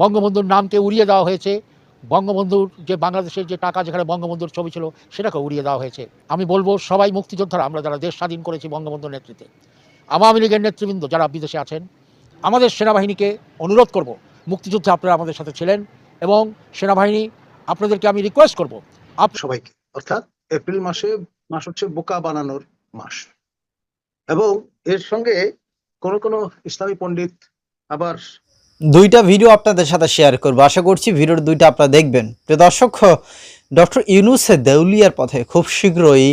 বঙ্গবন্ধুর নামকে উড়িয়ে দেওয়া হয়েছে। বঙ্গবন্ধুর যে বাংলাদেশের যে টাকা যেখানে বঙ্গবন্ধুর ছবি ছিল, সেটাকে উড়িয়ে দেওয়া হয়েছে। আমি বলব, সবাই মুক্তিযোদ্ধারা, আমরা যারা দেশ স্বাধীন করেছি বঙ্গবন্ধুর নেতৃত্বে, আওয়ামী লীগের নেতৃবৃন্দ যারা বিদেশে আছেন, আমাদের সেনাবাহিনীকে অনুরোধ করব, মুক্তিযুদ্ধে আপনারা আমাদের সাথে ছিলেন এবং সেনাবাহিনী আপনাদেরকে আমি রিকোয়েস্ট করব সবাইকে, অর্থাৎ এপ্রিল মাসে, মাস হচ্ছে বোকা বানানোর মাস। এবং এর সঙ্গে কোন কোন ইসলামী পণ্ডিত আবার দুইটা ভিডিও আপনাদের সাথে শেয়ার করব। আশা করছি ভিডিওর দুইটা আপনারা দেখবেন। প্রিয় দর্শক, ডক্টর ইউনুসে দেউলিয়ার পথে খুব শীঘ্রই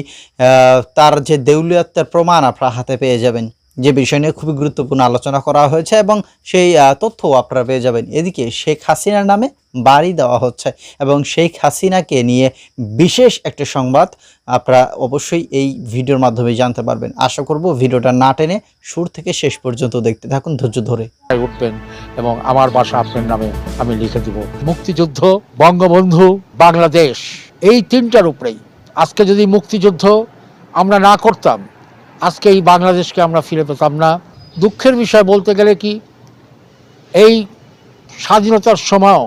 তার যে দেউলিয়াত্বের প্রমাণ আপনারা হাতে পেয়ে যাবেন। যে বিষয় নিয়ে খুবই গুরুত্বপূর্ণ আলোচনা করা হয়েছে এবং সেই আহ, তথ্যও আপনারা পেয়ে যাবেন। এদিকে শেখ হাসিনার নামে বাড়ি দেওয়া হচ্ছে এবং শেখ হাসিনাকে নিয়ে বিশেষ একটা সংবাদ আপনারা অবশ্যই এই ভিডিওর মাধ্যমে জানতে পারবেন। আশা করব ভিডিওটা না টেনে শুরু থেকে শেষ পর্যন্ত দেখতে থাকুন ধৈর্য ধরে। উঠবেন এবং আমার বাসা আপনার নামে আমি লিখে দিব। মুক্তিযুদ্ধ বঙ্গবন্ধু বাংলাদেশ এই তিনটার উপরেই। আজকে যদি মুক্তিযুদ্ধ আমরা না করতাম আজকে এই বাংলাদেশকে আমরা ফিরে পেতাম না। দুঃখের বিষয় বলতে গেলে কি, এই স্বাধীনতার সময়ও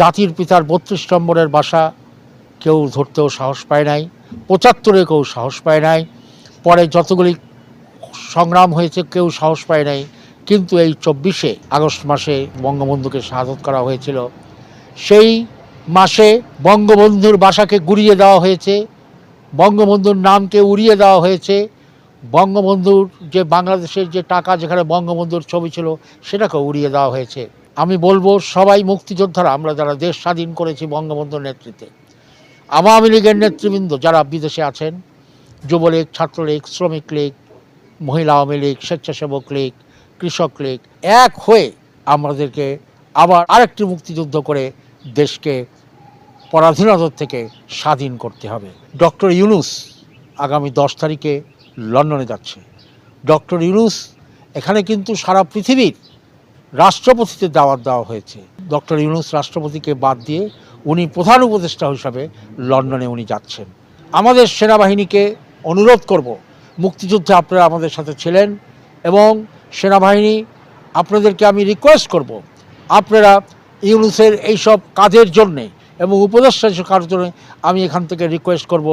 জাতির পিতার বত্রিশ নম্বরের বাসা কেউ ধরতেও সাহস পায় নাই, পঁচাত্তরে কেউ সাহস পায় নাই, পরে যতগুলি সংগ্রাম হয়েছে কেউ সাহস পায় নাই, কিন্তু এই চব্বিশে আগস্ট মাসে বঙ্গবন্ধুকে শাহাদত করা হয়েছিল। সেই মাসে বঙ্গবন্ধুর বাসাকে গুড়িয়ে দেওয়া হয়েছে, বঙ্গবন্ধুর নামকে উড়িয়ে দেওয়া হয়েছে বঙ্গবন্ধুর যে বাংলাদেশের যে টাকা যেখানে বঙ্গবন্ধুর ছবি ছিল সেটাকে উড়িয়ে দেওয়া হয়েছে। আমি বলব সবাই মুক্তিযোদ্ধারা, আমরা যারা দেশ স্বাধীন করেছি বঙ্গবন্ধুর নেতৃত্বে, আওয়ামী লীগের নেতৃবৃন্দ যারা বিদেশে আছেন, যুবলীগ, ছাত্রলীগ, শ্রমিক লীগ, মহিলা আওয়ামী লীগ, স্বেচ্ছাসেবক লীগ, কৃষক লীগ, এক হয়ে আমাদেরকে আবার আরেকটি মুক্তিযুদ্ধ করে দেশকে পরাধীনতা থেকে স্বাধীন করতে হবে। ডক্টর ইউনুস আগামী দশ তারিখে লন্ডনে যাচ্ছে। ডক্টর ইউনুস, এখানে কিন্তু সারা পৃথিবীর রাষ্ট্রপতিতে দাওয়াত দেওয়া হয়েছে। ডক্টর ইউনুস রাষ্ট্রপতিকে বাদ দিয়ে উনি প্রধান উপদেষ্টা হিসাবে লন্ডনে উনি যাচ্ছেন। আমাদের সেনাবাহিনীকে অনুরোধ করব, মুক্তিযুদ্ধে আপনারা আমাদের সাথে ছিলেন এবং সেনাবাহিনী, আপনাদেরকে আমি রিকোয়েস্ট করব, আপনারা ইউনুসের এইসব কাজের জন্যে এবং উপদেষ্টা হিসেবে কাজের জন্য আমি এখান থেকে রিকোয়েস্ট করব,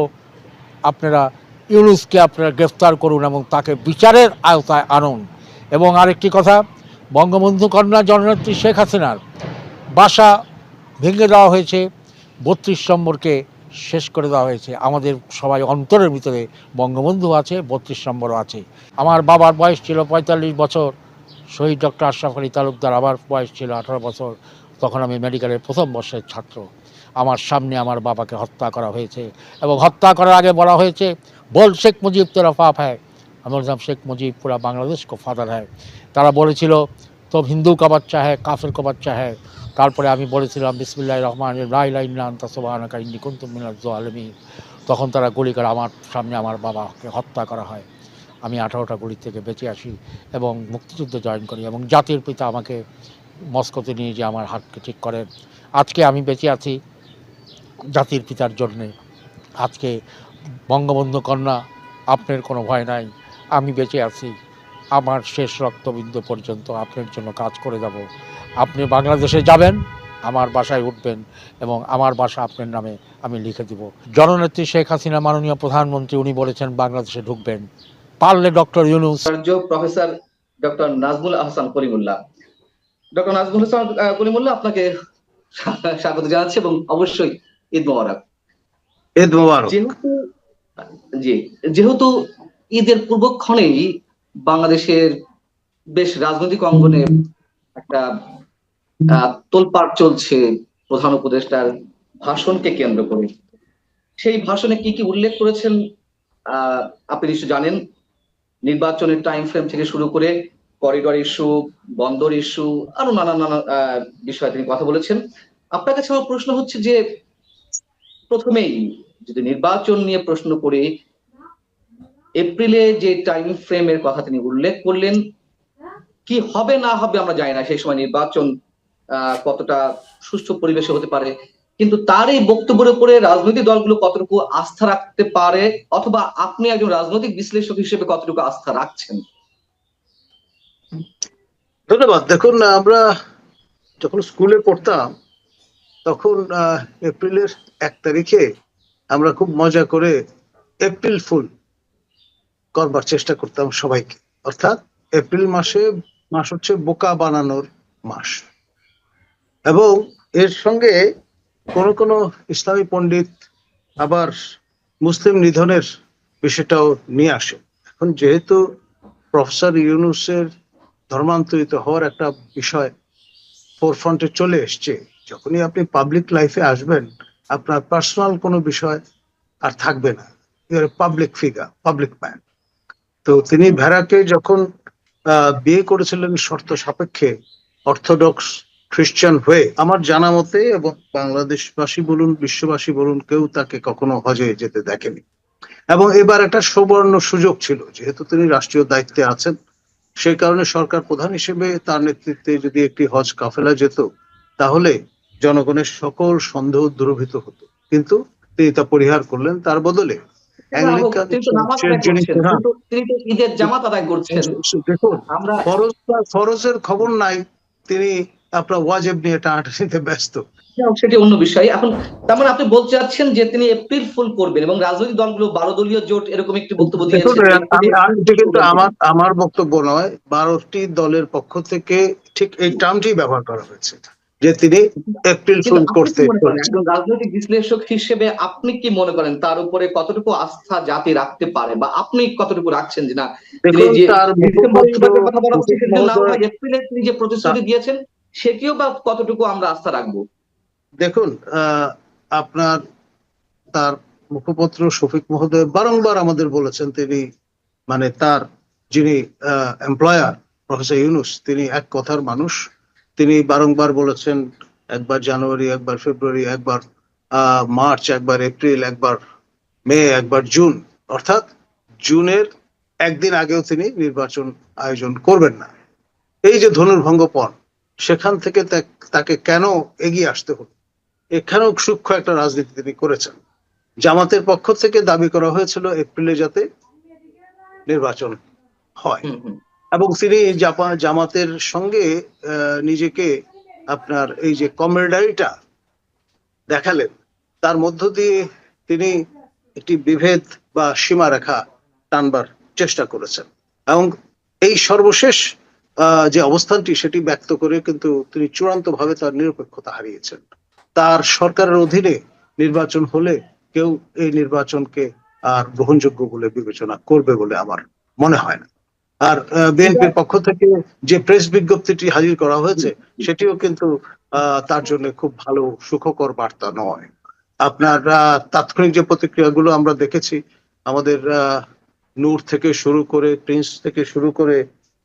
আপনারা ইউনুসকে আপনারা গ্রেফতার করুন এবং তাকে বিচারের আওতায় আনুন। এবং আরেকটি কথা, বঙ্গবন্ধু কন্যা জননেত্রী শেখ হাসিনার বাসা ভেঙে দেওয়া হয়েছে, বত্রিশ নম্বরকে শেষ করে দেওয়া হয়েছে। আমাদের সবাই অন্তরের ভিতরে বঙ্গবন্ধু আছে, বত্রিশ নম্বরও আছে। আমার বাবার বয়স ছিল পঁয়তাল্লিশ বছর, শহীদ ডক্টর আশরাফ আলী তালুকদার আবার বয়স ছিল আঠারো বছর, তখন আমি মেডিকেলের প্রথম বর্ষের ছাত্র। আমার সামনে আমার বাবাকে হত্যা করা হয়েছে এবং হত্যা করার আগে বলা হয়েছে বল শেখ মুজিব তেরা পাপ হ্যায়। আমি বলছিলাম শেখ মুজিব, পুরা বাংলাদেশ কো ফাদার হ্যায়। তারা বলেছিল তো হিন্দু কা বাচ্চা হ্যায়, কাফের কা বাচ্চা হ্যায়। তারপরে আমি বলেছিলাম, বিসমিল্লাহ রহমান লাই লাইন তসবাহানাকা ইন্নি কুন্তুম মিনাজ আলমী তখন তারা গুলি করে আমার সামনে আমার বাবাকে হত্যা করা হয়। আমি আঠারোটা গুলি থেকে বেঁচে আসি এবং মুক্তিযুদ্ধ জয়েন করি এবং জাতির পিতা আমাকে মস্কোতে নিয়ে যে আমার হাতকে ঠিক করেন আজকে আমি বেঁচে আছি জাতির পিতার জন্যে। আজকে বঙ্গবন্ধু কন্যা আপনার কোনো ভয় নাই আমি বেঁচে আছি। আমার শেষ রক্তবিন্দু পর্যন্ত আপনার জন্য কাজ করে যাব। আপনি বাংলাদেশে যাবেন আমার বাসায় উঠবেন এবং আমার বাসা আপনার নামে আমি লিখে দিব। জননেত্রী শেখ হাসিনা মাননীয় প্রধানমন্ত্রী উনি বলেছেন বাংলাদেশে ঢুকবেন। পারলে doctor Yunus professor doctor Nazmul Ahsan Karimullah. Doctor Nazmul Hasan আহ, করিমুল্লাহ আপনাকে স্বাগত জানাচ্ছি এবং অবশ্যই ঈদ মোবারক। ঈদ মোবারক। যেহেতু জি, যেহেতু ঈদের পূর্বক্ষণেই বাংলাদেশের বেশ রাজনৈতিক অঙ্গনে একটা তোলপাড় চলছে প্রধান উপদেষ্টার ভাষণকে কেন্দ্র করে। সেই ভাষণে কি কি উল্লেখ করেছেন আপনি নিশ্চয় জানেন। নির্বাচনের টাইম ফ্রেম থেকে শুরু করে করিডর ইস্যু বন্দর ইস্যু আরও নানা নানা বিষয়ে তিনি কথা বলেছেন। আপনার কাছে আমার প্রশ্ন হচ্ছে যে প্রথমেই যদি নির্বাচন নিয়ে প্রশ্ন করি, এপ্রিলে যে টাইম ফ্রেমের কথা তিনি উল্লেখ করলেন, কি হবে না হবে আমরা জানি না, সেই সময় নির্বাচন কতটা সুষ্ঠু পরিবেশে হতে পারে। কিন্তু তার এই বক্তব্যের উপরে রাজনৈতিক দলগুলো কতটুকু আস্থা রাখতে পারে, অথবা আপনি একজন রাজনৈতিক বিশ্লেষক হিসেবে কতটুকু আস্থা রাখছেন? ধন্যবাদ। দেখুন, আমরা যখন স্কুলে পড়তাম, তখন এপ্রিলের এক তারিখে আমরা খুব মজা করে এপ্রিল ফুল করবার চেষ্টা করতাম সবাইকে। অর্থাৎ এপ্রিল মাসে, মাস হচ্ছে বোকা বানানোর মাস। এবং এর সঙ্গে কোন কোন ইসলামী পণ্ডিত আবার মুসলিম নিধনের বিষয়টাও নিয়ে আসে। এখন যেহেতু প্রফেসর ইউনুসের ধর্মান্তরিত হওয়ার একটা বিষয় ফোরফ্রন্টে চলে এসছে, যখনই আপনি পাবলিক লাইফে আসবেন আপনার পার্সোনাল কোনো বিষয় আর থাকবে না। পাবলিক ফিগার পাবলিক ম্যান তো তিনি ভেড়াকে যখন বিয়ে করেছিলেন শর্ত সাপেক্ষে, অর্থোডক্স খ্রিস্টান হয়ে, আমার জানা মতে এবং বাংলাদেশবাসী বলুন, বিশ্ববাসী বলুন, কেউ তাকে কখনো হজে যেতে দেখেনি। এবং এবার একটা সুবর্ণ সুযোগ ছিল, যেহেতু তিনি রাষ্ট্রীয় দায়িত্বে আছেন, সেই কারণে সরকার প্রধান হিসেবে তার নেতৃত্বে যদি একটি হজ কাফেলা যেত, তাহলে জনগণের সকল সন্দেহ দূরভূত হতো। কিন্তু তিনি তা পরিহার করলেন তার বদলে। ফরজের খবর নাই। তিনি আপনার ওয়াজেব নিয়ে টানাটানিতে ব্যস্ত। সেটি অন্য বিষয়। এখন তার মানে আপনি বলতে চাচ্ছেন যে তিনি এপ্রিল ফুল করবেন এবং রাজনৈতিক দলগুলো বারো দলীয় জোট এরকম একটি বক্তব্য দিয়েছে কিন্তু আমার আমার বক্তব্য নয় বারোটি দলের পক্ষ থেকে ঠিক এই টার্মটি ব্যবহার করা হয়েছে। যে তিনি এপ্রিল ফুল করতে রাজনৈতিক বিশ্লেষক হিসেবে আপনি কি মনে করেন তার উপরে কতটুকু আস্থা জাতি রাখতে পারে? বা আপনি কতটুকু রাখছেন যে না যে এপ্রিলে তিনি প্রতিশ্রুতি দিয়েছেন সেটিও বা কতটুকু আমরা আস্থা রাখব? দেখুন আহ, আপনার তার মুখপত্র শফিক মহোদয় বারংবার আমাদের বলেছেন তিনি মানে তার যিনি এমপ্লয়ার প্রফেসর ইউনুস তিনি এক কথার মানুষ। তিনি বারংবার বলেছেন, একবার জানুয়ারি, একবার ফেব্রুয়ারি, একবার মার্চ, একবার এপ্রিল, একবার মে, একবার জুন। অর্থাৎ জুনের একদিন আগেও তিনি নির্বাচন আয়োজন করবেন না। এই যে ধনুর্ভঙ্গ পণ সেখান থেকে তাকে কেন এগিয়ে আসতে হলো? এখানেও সূক্ষ্ম একটা রাজনীতি তিনি করেছেন। জামাতের পক্ষ থেকে দাবি করা হয়েছিল এপ্রিলে যাতে নির্বাচন হয়। এবং তিনি জামাতের সঙ্গে নিজেকে আপনার এই যে কমরেডারিটা দেখালেন, তার মধ্য দিয়ে তিনি একটি বিভেদ বা সীমারেখা টানবার চেষ্টা করেছেন। এবং এই সর্বশেষ যে অবস্থানটি সেটি ব্যক্ত করে কিন্তু তিনি চূড়ান্তভাবে তার নিরপেক্ষতা হারিয়েছেন। তার সরকারের অধীনে নির্বাচন হলে কেউ এই নির্বাচনকে আর গ্রহণযোগ্য বলে বিবেচনা করবে বলে আমার মনে হয় না। আর বিএনপির পক্ষ থেকে যে প্রেস বিজ্ঞপ্তিটি হাজির করা হয়েছে, সেটিও কিন্তু তার জন্য খুব ভালো সুখকর বার্তা নয়। আপনার তাৎক্ষণিক যে প্রতিক্রিয়াগুলো আমরা দেখেছি, আমাদের নূর থেকে শুরু করে প্রিন্স থেকে শুরু করে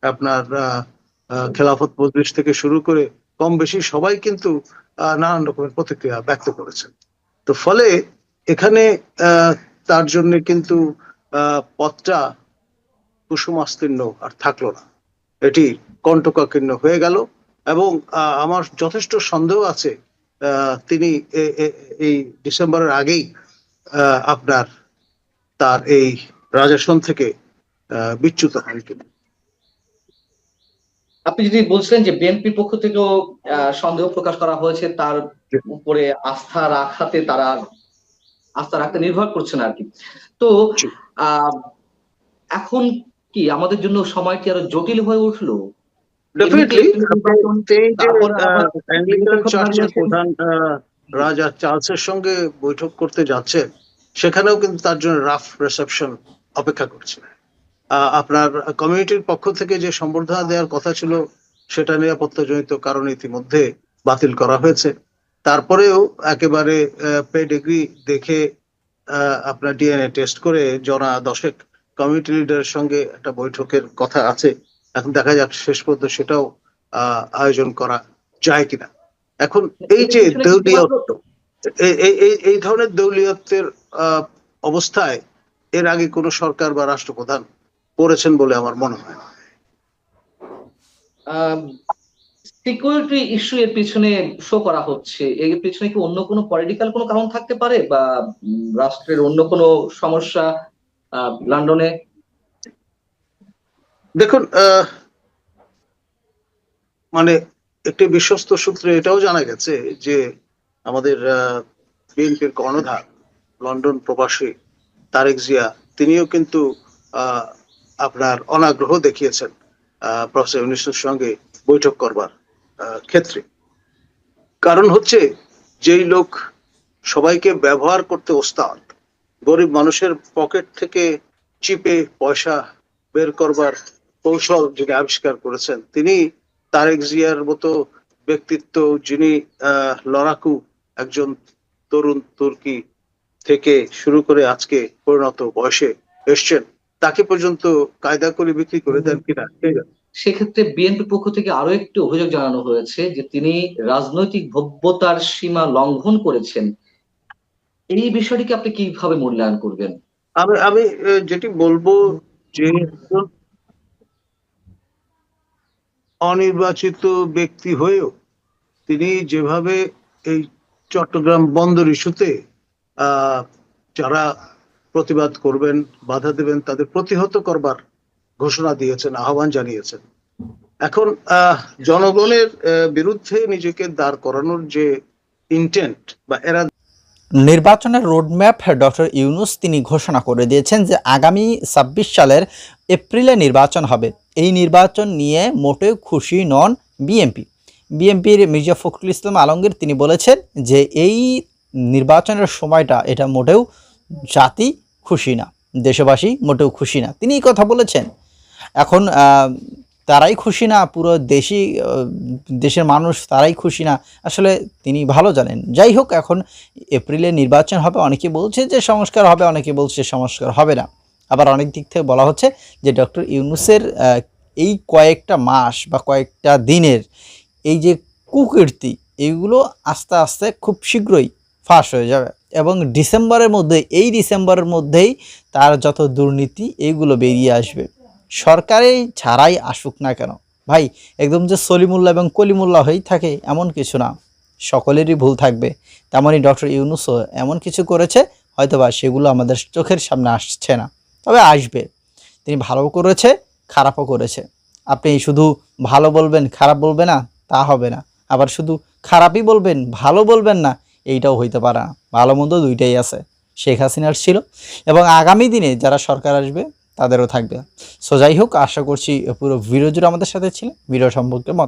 আপনার খেলাফত মজলিস থেকে শুরু করে কম বেশি সবাই কিন্তু নানান রকমের প্রতিক্রিয়া ব্যক্ত করেছেন। তো ফলে এখানে তার জন্য কিন্তু পথটা কুসুমাস্তীর্ণ আর থাকল না। এটি কণ্টকাকীর্ণ হয়ে গেল এবং আমার যথেষ্ট সন্দেহ আছে তিনি এই ডিসেম্বরের আগেই আপনার তার এই রাজাসন থেকে বিচ্যুত হন কিনা আপনি যদি বলছিলেন যে বিএনপির পক্ষ থেকেও আহ, সন্দেহ প্রকাশ করা হয়েছে তার উপরে আস্থা রাখাতে তারা আস্থা রাখতে নির্ভর করছেন আর কি। তো আহ এখন কি আমাদের জন্য সময়টি আরও জটিল হয়ে উঠল? ডেফিনেটলি এমনিতেই যে অ্যাংলিকান চার্চের প্রধান আহ, রাজা চার্লসের সঙ্গে বৈঠক করতে যাচ্ছে সেখানেও কিন্তু তার জন্য রাফ রিসেপশন অপেক্ষা করছে। আপনার কমিউনিটির পক্ষ থেকে যে সম্বর্ধনা দেওয়ার কথা ছিল সেটা নিরাপত্তাজনিত কারণ ইতিমধ্যে বাতিল করা হয়েছে। তারপরেও একেবারে পে ডিগ্রি দেখে আহ, আপনার ডিএনএ টেস্ট করে জনা দশেক কমিউনিটি লিডারের সঙ্গে একটা বৈঠকের কথা আছে। এখন দেখা যাক শেষ পর্যন্ত সেটাও আয়োজন করা যায় কিনা। এখন এই যে দেউলিয়ত্ব এই- ধরনের দেউলিয়ত্বের অবস্থায় এর আগে কোনো সরকার বা রাষ্ট্রপ্রধান করেছেন বলে আমার মনে হয়। সিকিউরিটি ইস্যু এর পিছনে শো করা হচ্ছে। এর পিছনে কি অন্য কোনো পলিটিক্যাল কোনো কারণ থাকতে পারে? বা রাষ্ট্রের অন্য কোনো সমস্যা লন্ডনে। দেখুন মানে একটি বিশ্বস্ত সূত্রে এটাও জানা গেছে যে আমাদের বিএনপির কর্ণধার, লন্ডন প্রবাসী তারেক জিয়া, তিনিও কিন্তু আপনার অনাগ্রহ দেখিয়েছেন প্রফেসর ইউনুসের সঙ্গে বৈঠক করবার ক্ষেত্রে। কারণ হচ্ছে, যেই লোক সবাইকে ব্যবহার করতে ওস্তাদ গরিব মানুষের পকেট থেকে চিপে পয়সা বের করবার কৌশল যিনি আবিষ্কার করেছেন, তিনি তারেক জিয়ার মতো ব্যক্তিত্ব যিনি লড়াকু একজন তরুণ তুর্কি থেকে শুরু করে আজকে পরিণত বয়সে এসছেন, তাকে পর্যন্ত কায়দা করে বিক্রি করে দেন কিনা? সেক্ষেত্রে বিএনপি পক্ষ থেকে আরও একটি অভিযোগ জানানো হয়েছে যে তিনি রাজনৈতিক ভব্যতার সীমা লঙ্ঘন করেছেন। এই বিষয়টিকে আপনি কীভাবে মূল্যায়ন করবেন? আমি আমি যেটি বলব যে অনির্বাচিত ব্যক্তি হয়েও তিনি যেভাবে এই চট্টগ্রাম বন্দর ইস্যুতে যারা প্রতিবাদ করবেন, বাধা দেবেন, তাদের প্রতিহত করবার ঘোষণা দিয়েছেন, আহ্বান জানিয়েছেন। এখন জনগণের বিরুদ্ধে নিজেকে দাঁড় করানোর যে ইন্টেন্ট বা এরা নির্বাচনের রোডম্যাপ ডক্টর ইউনুস তিনি ঘোষণা করে দিয়েছেন যে আগামী ছাব্বিশ সালের এপ্রিলে নির্বাচন হবে। এই নির্বাচন নিয়ে মোটেও খুশি নন বিএনপি। বিএনপির মির্জা ফখরুল ইসলাম আলমগীর তিনি বলেছেন যে এই নির্বাচনের সময়টা এটা মোটেও জাতি খুশি না, দেশবাসী মোটেও খুশি না। তিনি কথা বলেছেন। এখন তারাই খুশি না, পুরো দেশি দেশের মানুষ তারাই খুশি না। আসলে তিনি ভালো জানেন। যাই হোক, এখন এপ্রিলে নির্বাচন হবে। অনেকে বলছে যে সংস্কার হবে, অনেকে বলছে সংস্কার হবে না। আবার অনেক দিক থেকে বলা হচ্ছে যে ডক্টর ইউনুসের এই কয়েকটা মাস বা কয়েকটা দিনের এই যে কুকীর্তি এইগুলো আস্তে আস্তে খুব শীঘ্রই ফাঁস হয়ে যাবে। এবং ডিসেম্বরের মধ্যে, এই ডিসেম্বরের মধ্যেই তার যত দুর্নীতি এইগুলো বেরিয়ে আসবে। সরকারে ছাড়াই আসুক না কেন। ভাই, একদম যে সলিমুল্লাহ এবং কলিমুল্লাহ হয়েই থাকে এমন কিছু না। সকলেরই ভুল থাকবে। তেমনই ডক্টর ইউনুসও এমন কিছু করেছে, হয়তোবা সেগুলো আমাদের চোখের সামনে আসছে না। তবে আসবে। তিনি ভালো করেছে, খারাপও করেছে। আপনি শুধু ভালো বলবেন, খারাপ বলবে না, তা হবে না। আবার শুধু খারাপই বলবেন, ভালো বলবেন না, এইটাও হইতে পারে না। ভালো মন্দ দুইটাই আছে। শেখ হাসিনার ছিল। এবং আগামী দিনে যারা সরকার আসবে তাদেরও থাকবে। সো যাই হোক, আশা করছি পুরো ভিডিও জুড়ে আমাদের সাথে ছিলেন। ভিডিও সম্পর্কে মত